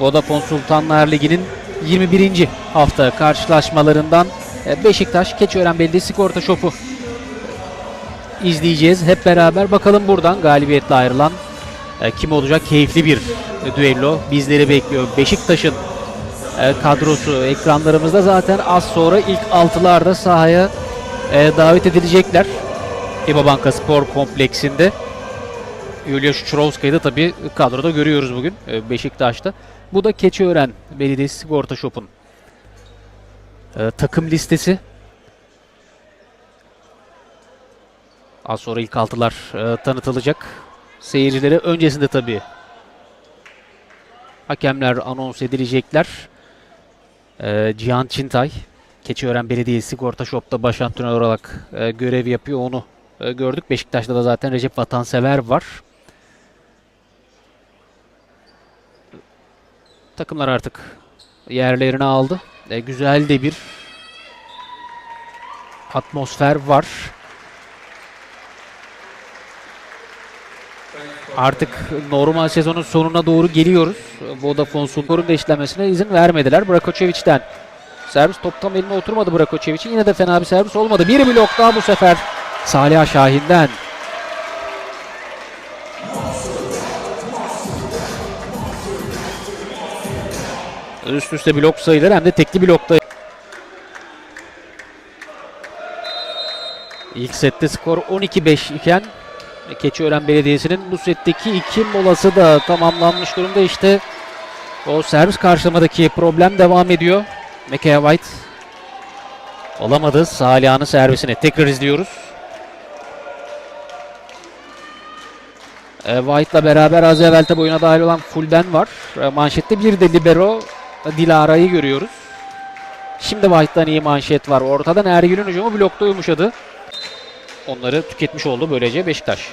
Vodafone Sultanlar Ligi'nin 21. hafta karşılaşmalarından e, Beşiktaş Keçiören Belediyesi Sigorta Şopu izleyeceğiz. Hep beraber bakalım buradan galibiyetle ayrılan e, kim olacak? Keyifli bir e, düello bizleri bekliyor. Beşiktaş'ın kadrosu ekranlarımızda zaten az sonra ilk altılarda sahaya davet edilecekler. İBA Banka Spor Kompleksinde. Yulia Şuçurovska'yı da tabii kadroda görüyoruz bugün Beşiktaş'ta. Bu da Keçiören Belediyesi Sigorta Shop'un e, takım listesi. Az sonra ilk altılar e, tanıtılacak. Seyircilere öncesinde tabii hakemler anons edilecekler. E, Cihan Çintay, Keçiören Belediyesi Sigorta Shop'ta baş antrenör olarak e, görev yapıyor. Onu e, gördük. Beşiktaş'ta da zaten Recep Vatansever var. Takımlar artık yerlerini aldı. E, güzel de bir atmosfer var. Artık normal sezonun sonuna doğru geliyoruz. Vodafone Sulkor'un da işlenmesine izin vermediler. Brakoçeviç'ten servis top tam eline oturmadı Brakoçeviç'in. Yine de fena bir servis olmadı. Bir blok daha bu sefer Salih Şahin'den. Üst üste blok sayıları hem de tekli blokta. İlk sette skor 12-5 iken Keçiören Belediyesi'nin bu setteki iki molası da tamamlanmış durumda. İşte o servis karşılamadaki problem devam ediyor. Mekaya White olamadı. Saliha'nın servisini tekrar izliyoruz. E, White'la beraber az evvel tabi oyuna dahil olan Fulben var. E, manşette bir de libero Dilara'yı görüyoruz. Şimdi White'dan iyi manşet var. Ortadan Ergül'ün hücumu blokta yumuşadı. Onları tüketmiş oldu böylece Beşiktaş.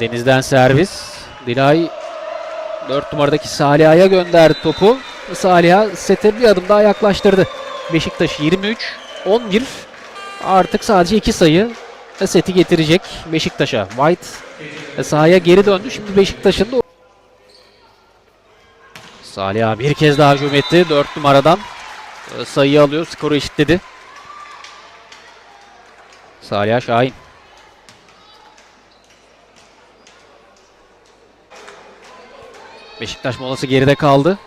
Deniz'den servis. Dilay 4 numaradaki Saliha'ya gönderdi topu. Saliha sete bir adım daha yaklaştırdı. Beşiktaş 23 11 artık sadece 2 sayı seti getirecek Beşiktaş'a. White sahaya geri döndü. Şimdi Beşiktaş'ın da Salih bir kez daha hücum etti. 4 numaradan e, sayıyı alıyor. Skoru eşitledi. Salih Şahin. Beşiktaş molası geride kaldı.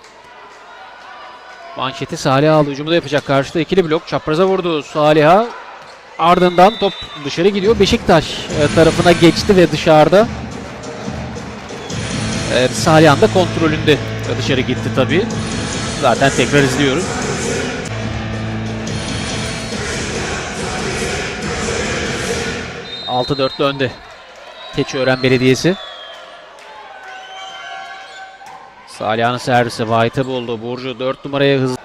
Manşeti Salih aldı. Hücumu da yapacak. Karşıda ikili blok. Çapraza vurdu Salih'a. Ardından top dışarı gidiyor. Beşiktaş e, tarafına geçti ve dışarıda e, Salih'in de kontrolünde dışarı gitti tabii. Zaten tekrar izliyoruz. Altı dörtlü önde. Keçiören Belediyesi. Salih'in servisi White'ı buldu. Burcu 4 numaraya hızlı.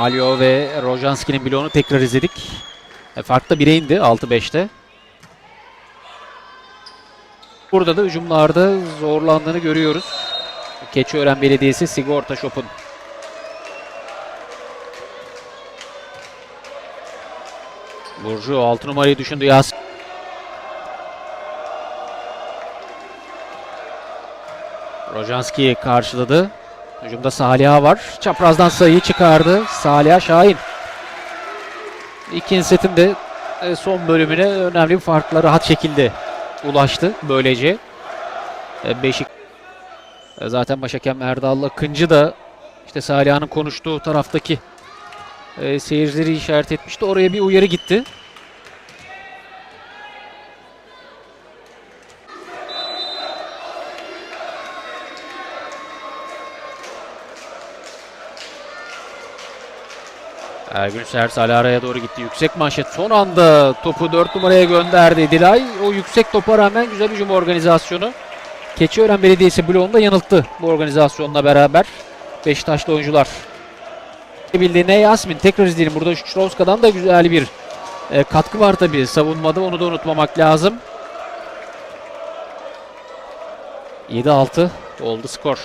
Malyo ve Rojanski'nin bloğunu tekrar izledik. E, fark da 1'e indi 6-5'te. Burada da hücumlarda zorlandığını görüyoruz. Keçiören Belediyesi Sigorta Shop'un. Burcu 6 numarayı düşündü Yas. Rojanski karşıladı. Hücumda Saliha var. Çaprazdan sayıyı çıkardı. Saliha Şahin. İkinci setin de e, son bölümüne önemli bir farkla rahat şekilde ulaştı. Böylece e, Beşik E, zaten başhakem Erdal Akıncı da işte Saliha'nın konuştuğu taraftaki seyircileri işaret etmişti. Oraya bir uyarı gitti. Ergün Sers Alara'ya doğru gitti. Yüksek manşet son anda topu 4 numaraya gönderdi Dilay. O yüksek topa rağmen güzel hücum organizasyonu. Keçiören Belediyesi bloğunda yanılttı bu organizasyonla beraber. Beşiktaşlı oyuncular. Bildiğine Yasmin tekrar izleyelim. Burada Şutrovska'dan da güzel bir e, katkı var tabii savunmada. Onu da unutmamak lazım. 7-6 oldu skor.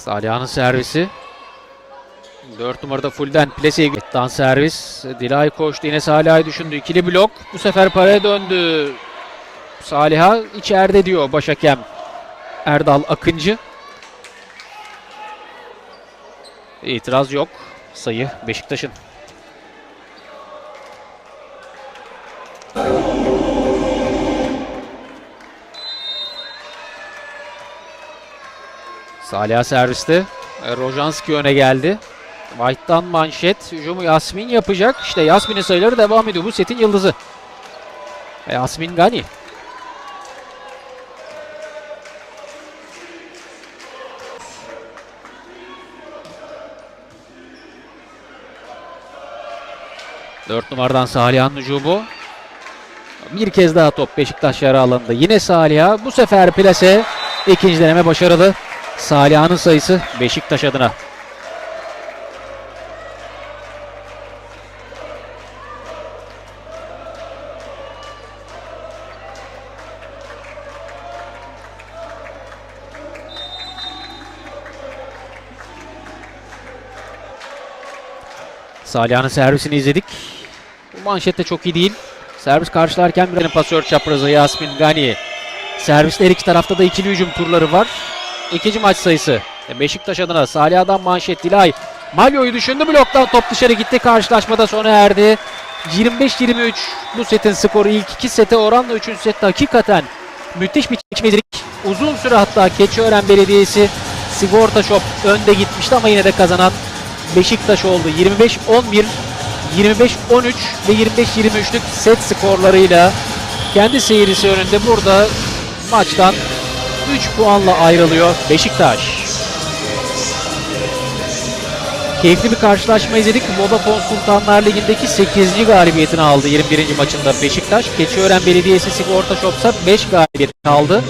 Saliha'nın servisi. 4 numarada fullden plaseye Dan servis. Dilay koştu yine Saliha'yı düşündü. İkili blok. Bu sefer paraya döndü. Saliha içeride diyor Başakem. Erdal Akıncı. İtiraz yok. Sayı Beşiktaş'ın. Salih serviste. E, Rojanski öne geldi. White'dan manşet. Hücumu Yasmin yapacak. İşte Yasmin'in sayıları devam ediyor. Bu setin yıldızı. E, Yasmin Gani. Dört numaradan Saliha'nın hücumu. Bir kez daha top Beşiktaş yarı alanında. Yine Saliha. Bu sefer plase. İkinci deneme başarılı. Saliha'nın sayısı Beşiktaş adına. Saliha'nın servisini izledik. Bu manşet de çok iyi değil. Servis karşılarken bir pasör çaprazı Yasmin Gani. Serviste her iki tarafta da ikili hücum turları var. İkinci maç sayısı. E, Beşiktaş adına Saliha'dan manşet Dilay. Malyo'yu düşündü bloktan top dışarı gitti. Karşılaşmada sona erdi. 25-23 bu setin skoru ilk iki sete oranla üçüncü sette hakikaten müthiş bir çekmecilik. Uzun süre hatta Keçiören Belediyesi Sigorta Shop önde gitmişti ama yine de kazanan Beşiktaş oldu. 25-11, 25-13 ve 25-23'lük set skorlarıyla kendi seyircisi önünde burada maçtan 3 puanla ayrılıyor Beşiktaş. Keyifli bir karşılaşma izledik. Vodafone Sultanlar Ligi'ndeki 8. galibiyetini aldı 21. maçında Beşiktaş. Keçiören Belediyesi Sigorta Shop'sa 5 galibiyet aldı.